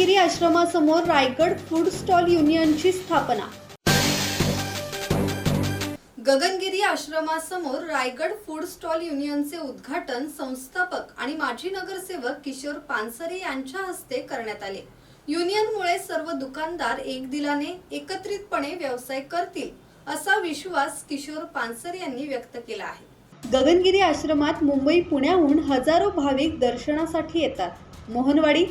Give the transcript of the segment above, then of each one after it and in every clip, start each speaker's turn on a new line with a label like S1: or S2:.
S1: रत्नागिरी आश्रमासमोर Raigad food stall युनियनची स्थापना. गगनगिरी आश्रमासमोर रायगड फूड स्टॉल युनियनचे उद्घाटन संस्थापक आणि माजी नगरसेवक किशोर पानसरे यांच्या हस्ते करण्यात आले. युनियनमुळे सर्व दुकानदार एक दिलाने एकत्रितपणे व्यवसाय करतील असा विश्वास किशोर पानसरे यांनी व्यक्त केला आहे. गगनगिरी आश्रमात मुंबई पुण्याहून हजारो भाविक दर्शनासाठी येतात. मोहनवाडी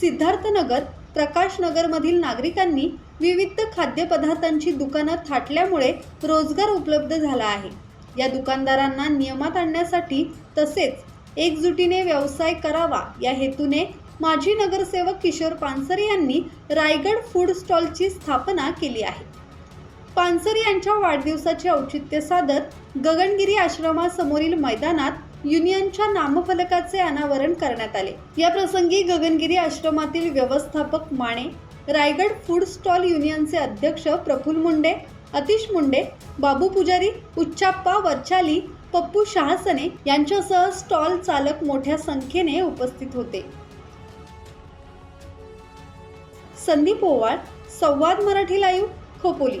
S1: सिद्धार्थनगर प्रकाशनगरमधील नागरिकांनी विविध खाद्यपदार्थांची दुकानं थाटल्यामुळे रोजगार उपलब्ध झाला आहे. या दुकानदारांना नियमात आणण्यासाठी तसेच एकजुटीने व्यवसाय करावा या हेतूने माजी नगरसेवक किशोर पानसरे यांनी रायगड फूड स्टॉलची स्थापना केली आहे. पानसरे यांच्या वाढदिवसाचे औचित्य साधत गगनगिरी आश्रमासमोरील मैदानात युनियनच्या नामफलकाचे अनावरण करण्यात आले. या प्रसंगी गगनगिरी आश्रमातील व्यवस्थापक माने रायगड फूड स्टॉल युनियनचे अध्यक्ष प्रफुल मुंडे अतिश मुंडे बाबू पुजारी उच्चाप्पा वरचाली पप्पू शहासने यांच्यासह स्टॉल चालक मोठ्या संख्येने उपस्थित होते. संदीप ओवाळ संवाद मराठी लाईव्ह खोपोली.